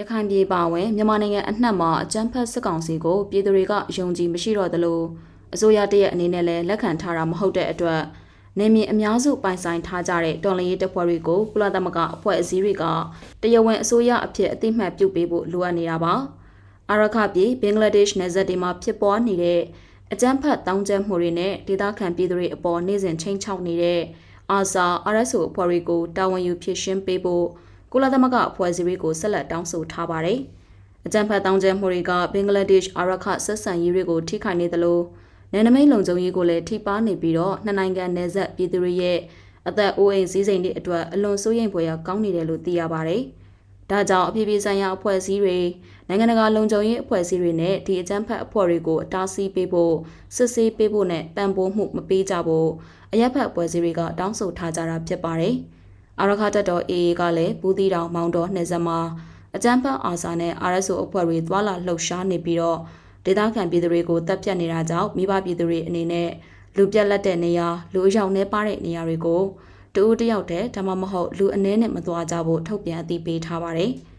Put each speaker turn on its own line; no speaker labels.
ရခိုင်ပြည်ပါဝင်မြန်မာနိုင်ငံအနှံ့မှာအကြမ်းဖက်စစ်ကောင်စီကိုပြည်သူတွေကယုံကြည်မရှိတော့သလိုအစိုးရတရက်အနေနဲ့လည်းလက်ခံထားတာမဟုတ်တဲ့အတွက်နေမြေအများစုပိုင်ဆိုင်ထားကြတဲ့တော်လှန်ရေးတပ်ဖွဲ့တွေကိုကုလသမဂ္ဂအဖွဲ့အစည်းတွေကတရားဝင်အစိုးရအဖြစ်အသိမှတ်ပြုပေးဖို့လိုအပ်နေတာပါအာရခပြည်ဘင်္ဂလားဒေ့ရှ်နယ်စပ်တွေမှာဖြစ်ပွားနေတဲ့အကြမ်းဖက်တောင်းကျမ်းမှုတွေနဲ့ဒေသခံပြည်သူတွေအပေါ်နှိမ့်စင်ချင်းချောက်နေတဲ့အာဆာ RSO အဖွဲ့တွေကိုတာဝန်ယူဖြည့်ရှင်းပေးဖို့ ကုလသမဂ္ဂအဖွဲ့အစည်းတွေကိုဆက်လက်တောင်းဆိုထားပါတယ်။အကြံဖတ်တောင်းကျမ်းမှုတွေကဘင်္ဂလားဒေ့ရှ်အာရခဆက်ဆံရေးတွေကိုထိခိုက်နေသလိုနယ်နိမိတ်လုံခြုံရေးကိုလည်းထိပါနေပြီးတော့နှစ်နိုင်ငံနယ်စပ်ပြည်သူတွေရဲ့အသက်အိုးအိမ်စည်းစိမ်တွေအတွက်အလွန်စိုးရိမ်ဖွယ်ရာကောင်းနေတယ်လို့သိရပါတယ်။ဒါကြောင့်အပြည်ပြည်ဆိုင်ရာအဖွဲ့အစည်းတွေနိုင်ငံတကာလုံခြုံရေးအဖွဲ့အစည်းတွေနဲ့ဒီအကြမ်းဖက်အဖွဲ့တွေကိုအတားဆီးပေးဖို့စစ်ဆေးပေးဖို့နဲ့ပံ့ပိုးမှုမပေးကြဖို့အရက်ဖက်အဖွဲ့အစည်းတွေကတောင်းဆိုထားကြတာဖြစ်ပါတယ်။ အာရခတက်တော် AA ကလည်းဘူးတီတောင်မောင်တော်နှက်စမှာအကြမ်းဖက်အာစာနဲ့ RSO အဖွဲ့တွေသွာလာလှုပ်ရှားနေပြီးတော့ဒေသခံပြည်သူတွေကိုတပ်ပြတ်နေတာကြောင့်မိဘပြည်သူတွေအနေနဲ့လူပြက်လက်တဲ့နေရာလူအယောက်နှဲပါတဲ့နေရာတွေကိုတူဦးတယောက်တည်းဒါမှမဟုတ်လူအနည်းနဲ့မသွားကြဖို့ထုတ်ပြန်အသိပေးထားပါတယ်။